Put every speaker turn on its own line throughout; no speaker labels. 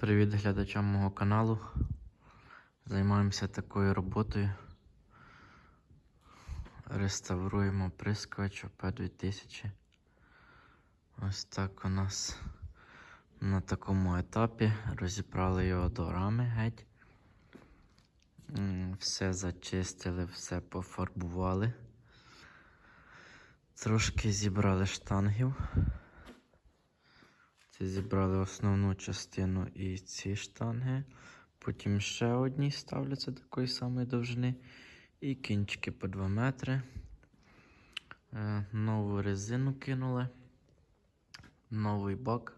Привіт глядачам мого каналу. Займаємося такою роботою. Реставруємо прискоч ОП 2000. Ось так у нас на такому етапі. Розібрали його до рами геть. Все зачистили, все пофарбували. Трошки зібрали штангів. Це зібрали основну частину і ці штанги. Потім ще одні ставляться такої самої довжини. І кінчики по 2 метри. Е, нову резину кинули. Новий бак.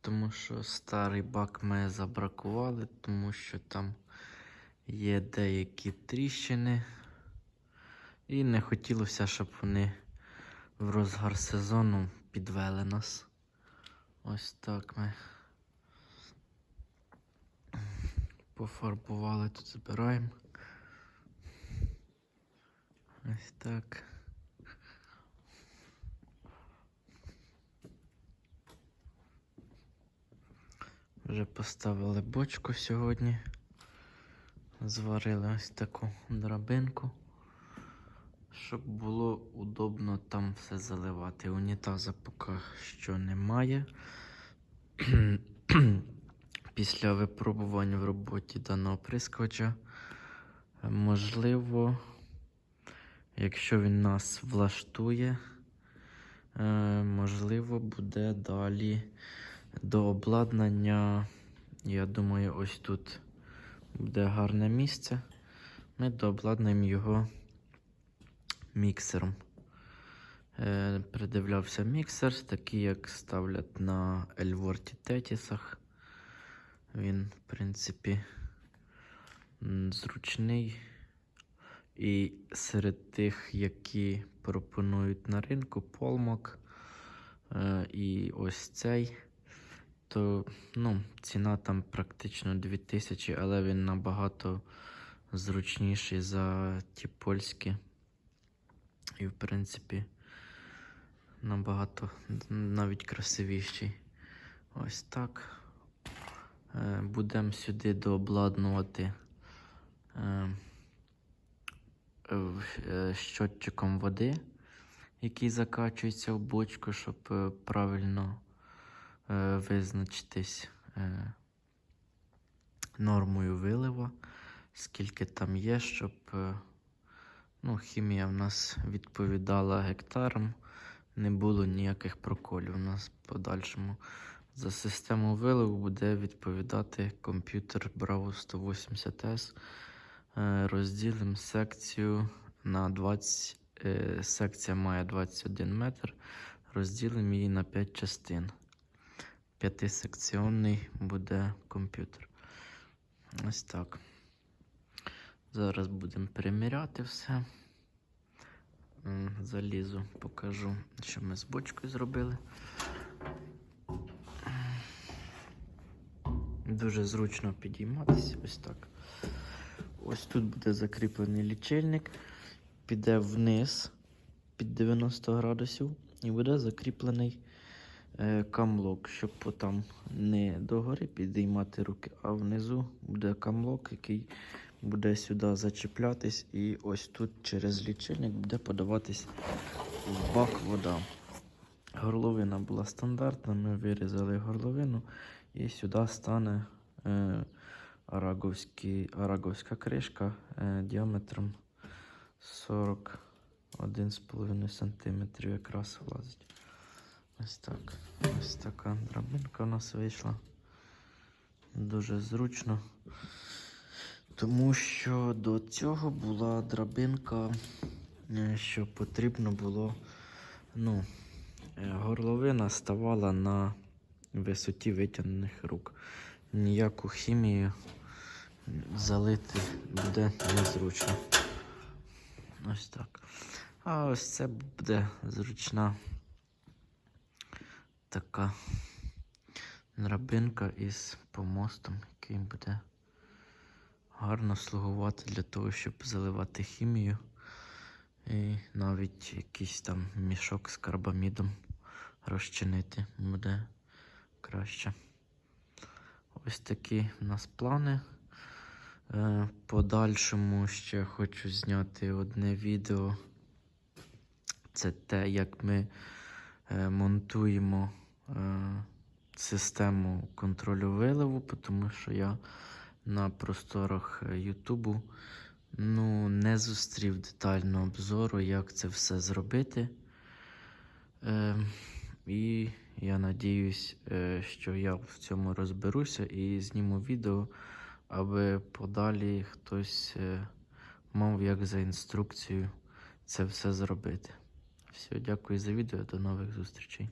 Тому що старий бак ми забракували, тому що там є деякі тріщини. І не хотілося, щоб вони в розгар сезону підвели нас. Ось так ми пофарбували, тут забираємо. Ось так. Вже поставили бочку сьогодні. Зварили ось таку драбинку, щоб було удобно там все заливати. Унітаза поки що немає. Після випробувань в роботі даного прискоча, можливо, якщо він нас влаштує, е, можливо, буде далі до обладнання. Я думаю, ось тут буде гарне місце. Ми дообладнаємо його міксером. Е, Придивлявся міксер, такий, як ставлять на Ельворті Тетісах. Він, в принципі, зручний. І серед тих, які пропонують на ринку, Полмок е, і ось цей, то ну, ціна там практично 2000, але він набагато зручніший за ті польські. І, в принципі, набагато навіть красивіший. Ось так. Е, Будемо сюди дообладнувати е, е, щотчиком води, який закачується в бочку, щоб правильно визначитись нормою вилива, скільки там є, щоб ну, хімія в нас відповідала гектарам, не було ніяких проколів. У нас в подальшому за систему виливу буде відповідати комп'ютер Bravo 180S. Е, Розділимо секцію на 20. е, Секція має 21 метр. Розділимо її на 5 частин. П'ятисекціонний буде комп'ютер. Ось так. Зараз будемо переміряти все. Залізу, покажу, що ми з бочкою зробили. Дуже зручно підійматися. Ось так. Ось тут буде закріплений лічильник, піде вниз під 90 градусів і буде закріплений е, камлок, щоб потім не догори підіймати руки, а внизу буде камлок, який буде сюди зачіплятись, і ось тут через лічильник буде подаватись в бак вода. Горловина була стандартна, ми вирізали горловину і сюди стане е, араговська кришка е, діаметром 41,5 см якраз влазить. Ось так. Ось така драбинка у нас вийшла. Дуже зручно. Тому що до цього була драбинка, е, що потрібно було. Ну, е, горловина ставала на висоті витягнених рук. Ніяку хімію залити буде незручно. Ось так. А ось це буде зручна така драбинка із помостом, який буде гарно слугувати для того, щоб заливати хімію. І навіть якийсь там мішок з карбамідом розчинити буде краще. ось такі в нас плани. Е, подальшому ще хочу зняти одне відео. Це те, як ми е, монтуємо е, систему контролю виливу, тому що я на просторах е, Ютубу ну, не зустрів детального обзору, як це все зробити. Е, і я надіюсь, е, що я в цьому розберуся і зніму відео, аби подалі хтось е, мав як за інструкцією це все зробити. Все, дякую за відео, до нових зустрічей.